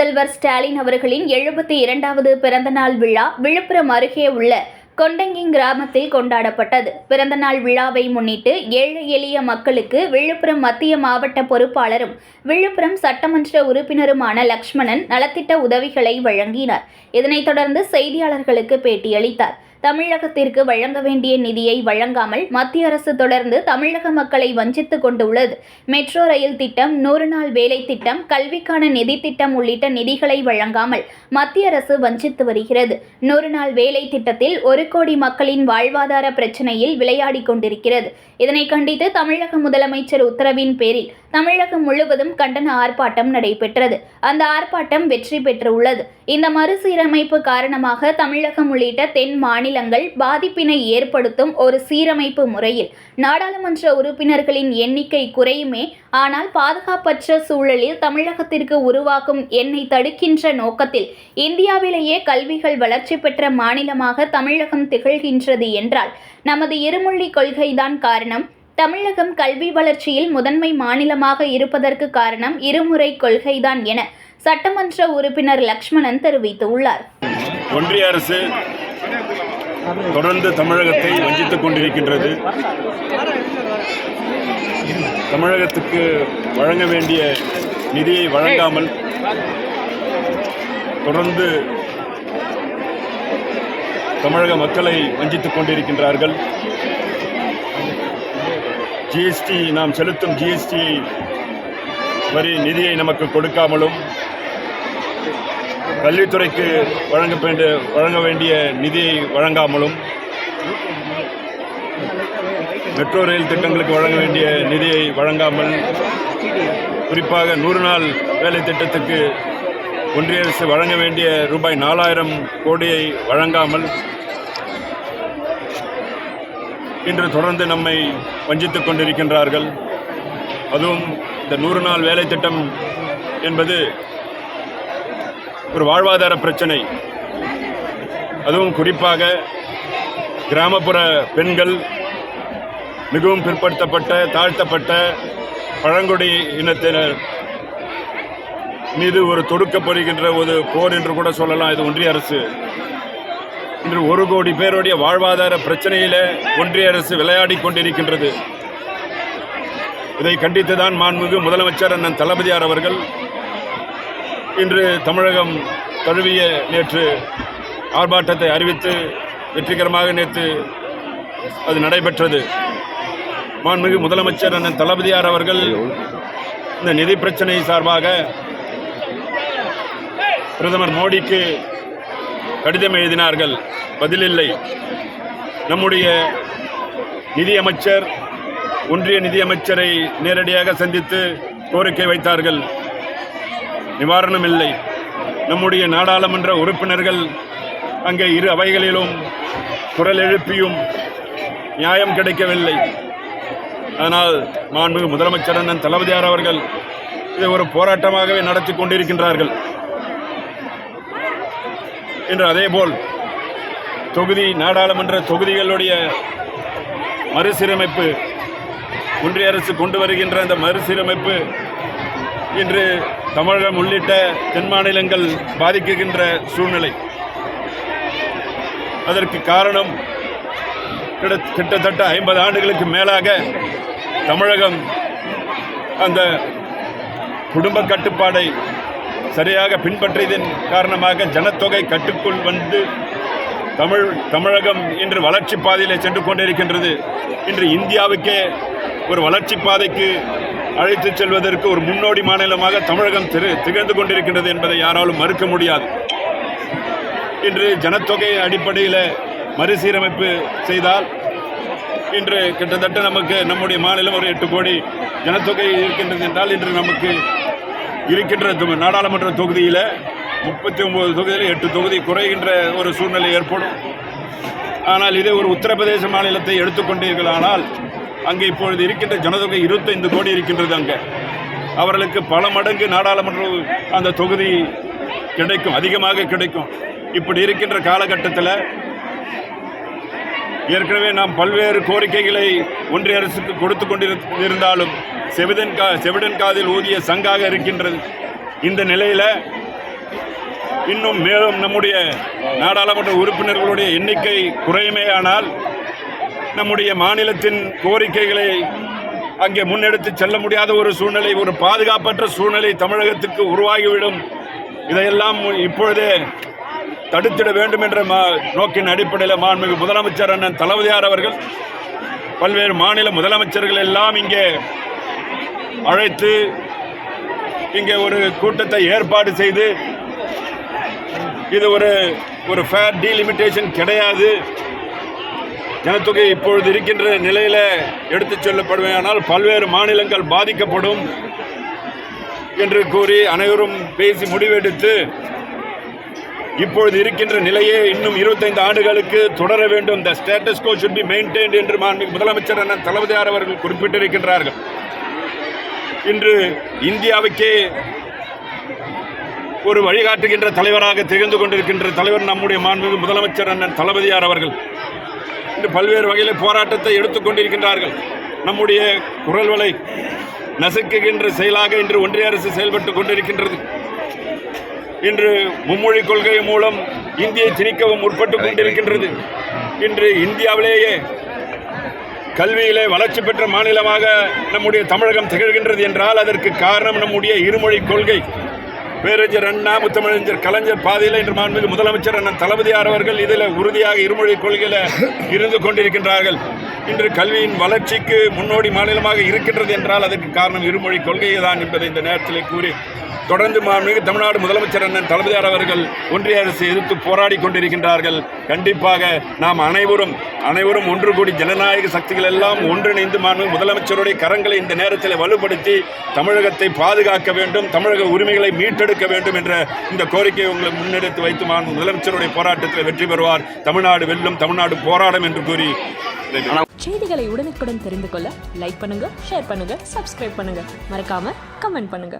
முதல்வர் ஸ்டாலின் அவர்களின் எழுபத்தி இரண்டாவது பிறந்தநாள் விழா விழுப்புரம் அருகே உள்ள கொண்டங்கி கிராமத்தில் கொண்டாடப்பட்டது. பிறந்தநாள் விழாவை முன்னிட்டு ஏழை எளிய மக்களுக்கு விழுப்புரம் மத்திய மாவட்ட பொறுப்பாளரும் விழுப்புரம் சட்டமன்ற உறுப்பினருமான லக்ஷ்மணன் நலத்திட்ட உதவிகளை வழங்கினார். இதனைத் தொடர்ந்து செய்தியாளர்களுக்கு பேட்டியளித்தார். தமிழகத்திற்கு வழங்க வேண்டிய நிதியை வழங்காமல் மத்திய அரசு தொடர்ந்து தமிழக மக்களை வஞ்சித்துக் கொண்டுள்ளது. மெட்ரோ ரயில் திட்டம் நூறு நாள் வேலை திட்டம் கல்விக்கான நிதி திட்டம் உள்ளிட்ட நிதிகளை வழங்காமல் மத்திய அரசு வஞ்சித்து வருகிறது. நூறு நாள் வேலை திட்டத்தில் ஒரு கோடி மக்களின் வாழ்வாதார பிரச்சனையில் விளையாடி கொண்டிருக்கிறது. இதனை கண்டித்து தமிழக முதலமைச்சர் உத்தரவின் பேரில் தமிழகம் முழுவதும் கண்டன ஆர்ப்பாட்டம் நடைபெற்றது. அந்த ஆர்ப்பாட்டம் வெற்றி பெற்றுள்ளது. இந்த மறுசீரமைப்பு காரணமாக தமிழகம் உள்ளிட்ட தென் மாநிலங்கள் பாதிப்பினை ஏற்படுத்தும் ஒரு சீரமைப்பு முறையில் நாடாளுமன்ற உறுப்பினர்களின் எண்ணிக்கை குறையுமே ஆனால் பாதுகாப்பற்ற சூழலில் தமிழகத்திற்கு உருவாக்கும் எண்ணை தடுக்கின்ற நோக்கத்தில் இந்தியாவிலேயே கல்விகள் வளர்ச்சி பெற்ற மாநிலமாக தமிழகம் திகழ்கின்றது என்றால் நமது இருமொழி கொள்கைதான் காரணம். தமிழகம் கல்வி வளர்ச்சியில் முதன்மை மாநிலமாக இருப்பதற்கு காரணம் இருமுறை கொள்கைதான் என சட்டமன்ற உறுப்பினர் லக்ஷ்மணன் தெரிவித்துள்ளார். ஒன்றிய அரசு தொடர்ந்து தமிழகத்தை வஞ்சித்துக் கொண்டிருக்கின்றது. தமிழகத்துக்கு வழங்க வேண்டிய நிதியை வழங்காமல் தொடர்ந்து தமிழக மக்களை வஞ்சித்துக் கொண்டிருக்கின்றார்கள். ஜிஎஸ்டி நாம் செலுத்தும் ஜிஎஸ்டி வரி நிதியை நமக்கு கொடுக்காமலும் கல்வித்துறைக்கு வழங்க வேண்டிய வழங்க வேண்டிய நிதியை வழங்காமலும் மெட்ரோ ரயில் திட்டங்களுக்கு வழங்க வேண்டிய நிதியை வழங்காமல் குறிப்பாக நூறு நாள் வேலை திட்டத்துக்கு ஒன்றிய அரசு வழங்க வேண்டிய ரூபாய் நாலாயிரம் கோடியை வழங்காமல் இன்று தொடர்ந்து நம்மை வஞ்சித்துக் கொண்டிருக்கின்றார்கள். அதுவும் இந்த நூறு நாள் வேலை திட்டம் என்பது ஒரு வாழ்வாதார பிரச்சனை. அதுவும் குறிப்பாக கிராமப்புற பெண்கள் மிகவும் பிற்படுத்தப்பட்ட தாழ்த்தப்பட்ட பழங்குடி இனத்தினர் மீது ஒரு தொடுக்கப்படுகின்ற ஒரு போர் என்று கூட சொல்லலாம். இது ஒன்றிய அரசு. இன்று ஒரு கோடி பேருடைய வாழ்வாதார பிரச்சனையில் ஒன்றிய அரசு விளையாடி கொண்டிருக்கின்றது. இதை கண்டித்துதான் மாண்புமிகு முதலமைச்சர் அண்ணன் தளபதியார் அவர்கள் இன்று தமிழகம் தழுவிய நேற்று ஆர்ப்பாட்டத்தை அறிவித்து வெற்றிகரமாக நேற்று அது நடைபெற்றது. மாண்புமிகு முதலமைச்சர் அண்ணன் தளபதியார் அவர்கள் இந்த நிதி பிரச்சனை சார்பாக பிரதமர் மோடிக்கு கடிதம் எழுதினார்கள். பதிலில்லை. நம்முடைய நிதியமைச்சர் ஒன்றிய நிதியமைச்சரை நேரடியாக சந்தித்து கோரிக்கை வைத்தார்கள். நிவாரணம் இல்லை நம்முடைய நாடாளுமன்ற உறுப்பினர்கள் அங்கே இரு அவைகளிலும் குரல் எழுப்பியும் நியாயம் கிடைக்கவில்லை. அதனால் மாண்புமிகு முதலமைச்சர் அண்ணன் தளபதியார் அவர்கள் இதை ஒரு போராட்டமாகவே நடத்தி கொண்டிருக்கின்றார்கள். இன்று அதேபோல் தொகுதி நாடாளுமன்ற தொகுதிகளுடைய மறுசீரமைப்பு ஒன்றிய அரசு கொண்டு வருகின்ற அந்த மறுசீரமைப்பு இன்று தமிழகம் உள்ளிட்ட தென் மாநிலங்கள் பாதிக்குகின்ற சூழ்நிலை. அதற்கு காரணம் கிட்ட- கிட்டத்தட்ட ஐம்பது ஆண்டுகளுக்கு மேலாக தமிழகம் அந்த குடும்ப கட்டுப்பாடை சரியாக பின்பற்றியதன் காரணமாக ஜனத்தொகை கட்டுக்குள் வந்து தமிழ் தமிழகம் இன்று வளர்ச்சி பாதையில் சென்று கொண்டிருக்கின்றது. இன்று இந்தியாவுக்கே ஒரு வளர்ச்சி பாதைக்கு அழைத்துச் செல்வதற்கு ஒரு முன்னோடி மாநிலமாக தமிழகம் திரு திகழ்ந்து கொண்டிருக்கின்றது என்பதை யாராலும் மறுக்க முடியாது. இன்று ஜனத்தொகை அடிப்படையில் மறுசீரமைப்பு செய்தால் இன்று கிட்டத்தட்ட நமக்கு நம்முடைய மாநிலம் ஒரு எட்டு கோடி ஜனத்தொகை இருக்கின்றது என்றால் இன்று நமக்கு இருக்கின்ற நாடாளுமன்ற தொகுதியில் முப்பத்தி ஒம்பது தொகுதியில் எட்டு தொகுதி குறைகின்ற ஒரு சூழ்நிலை ஏற்படும். ஆனால் இதே ஒரு உத்தரப்பிரதேச மாநிலத்தை எடுத்துக்கொண்டீர்களானால் அங்கே இப்பொழுது இருக்கின்ற ஜனதொகை இருபத்தைந்து கோடி இருக்கின்றது அங்கே. அவர்களுக்கு பல மடங்கு நாடாளுமன்ற அந்த தொகுதி கிடைக்கும் அதிகமாக கிடைக்கும். இப்படி இருக்கின்ற காலகட்டத்தில் ஏற்கனவே நாம் பல்வேறு கோரிக்கைகளை ஒன்றிய அரசுக்கு கொடுத்து கொண்டிருந்தாலும் செவிதன் கா செவிடன் காதில் ஊதிய சங்காக இருக்கின்றது. இந்த நிலையில் இன்னும் மேலும் நம்முடைய நாடாளுமன்ற உறுப்பினர்களுடைய எண்ணிக்கை குறையுமேயானால் நம்முடைய மாநிலத்தின் கோரிக்கைகளை அங்கே முன்னெடுத்து செல்ல முடியாத ஒரு சூழ்நிலை ஒரு பாதுகாப்பற்ற சூழ்நிலை தமிழகத்துக்கு உருவாகிவிடும். இதையெல்லாம் இப்பொழுதே தடுத்திட வேண்டும் என்ற மா நோக்கின் அடிப்படையில் மாண்புமிகு முதலமைச்சர் அண்ணன் தளபதியார் அவர்கள் பல்வேறு மாநில முதலமைச்சர்கள் எல்லாம் இங்கே அழைத்து இங்கே ஒரு கூட்டத்தை ஏற்பாடு செய்து இது ஒரு ஒரு ஃபேர் டீலிமிட்டேஷன் கிடையாது. ஜனத்தொகை இப்பொழுது இருக்கின்ற நிலையில் எடுத்துச் செல்லப்படுவேயானால் பல்வேறு மாநிலங்கள் பாதிக்கப்படும் என்று கூறி அனைவரும் பேசி முடிவெடுத்து இப்பொழுது இருக்கின்ற நிலையே இன்னும் இருபத்தைந்து ஆண்டுகளுக்கு தொடர வேண்டும். The status quo should be maintained என்று மாண்புமிகு முதலமைச்சர் அண்ணன் தளபதியார் அவர்கள் குறிப்பிட்டிருக்கின்றார்கள். இன்று இந்தியாவுக்கே ஒரு வழிகாட்டுகின்ற தலைவராக திகழ்ந்து கொண்டிருக்கின்ற தலைவர் நம்முடைய மாண்புமிகு முதலமைச்சர் அண்ணன் தளபதியார் அவர்கள். இன்று பல்வேறு வகையில் போராட்டத்தை எடுத்துக்கொண்டிருக்கின்றார்கள் நம்முடைய குரல்களை நசுக்குகின்ற செயலாக இன்று ஒன்றிய அரசு செயல்பட்டு கொண்டிருக்கின்றது. இன்று மும்மொழி கொள்கை மூலம் இந்தியை திணிக்கவும் முற்பட்டு கொண்டிருக்கின்றது. இன்று இந்தியாவிலேயே கல்வியிலே வளர்ச்சி பெற்ற மாநிலமாக நம்முடைய தமிழகம் திகழ்கின்றது என்றால் அதற்கு காரணம் நம்முடைய இருமொழி கொள்கை. பேரறிஞர் அண்ணா முத்தமிழறிஞர் கலைஞர் பாதையில் இன்று மாண்புமிகு முதலமைச்சர் அண்ணன் தளபதியார் அவர்கள் இதில் உறுதியாக இருமொழி கொள்கையில் இருந்து கொண்டிருக்கின்றார்கள். இன்று கல்வியின் வளர்ச்சிக்கு முன்னோடி மாநிலமாக இருக்கின்றது என்றால் அதற்கு காரணம் இருமொழி கொள்கையை தான் என்பதை இந்த நேரத்தில் கூறி தொடர்ந்து மாண்புமிகு தமிழ்நாடு முதலமைச்சர் அண்ணன் தளபதியார் அவர்கள் ஒன்றிய அரசு எதிர்த்து போராடி கொண்டிருக்கின்றார்கள். கண்டிப்பாக நாம் அனைவரும் அனைவரும் ஒன்று கூடி ஜனநாயக சக்திகள் எல்லாம் ஒன்றிணைந்து மாண்புமிகு முதலமைச்சருடைய கரங்களை இந்த நேரத்தில் வலுப்படுத்தி தமிழகத்தை பாதுகாக்க வேண்டும் தமிழக உரிமைகளை மீட்டெடுக்க வேண்டும் என்ற இந்த கோரிக்கையை உங்களை முன்னெடுத்து வைத்து மாண்பு முதலமைச்சருடைய போராட்டத்தில் வெற்றி பெறுவார். தமிழ்நாடு வெல்லும் தமிழ்நாடு போராடும் என்று கூறி செய்திகளை உடனுக்குடன் தெரிந்து கொள்ள லைக் பண்ணுங்க ஷேர் பண்ணுங்க சப்ஸ்கிரைப் பண்ணுங்க. மறக்காம கமெண்ட் பண்ணுங்க.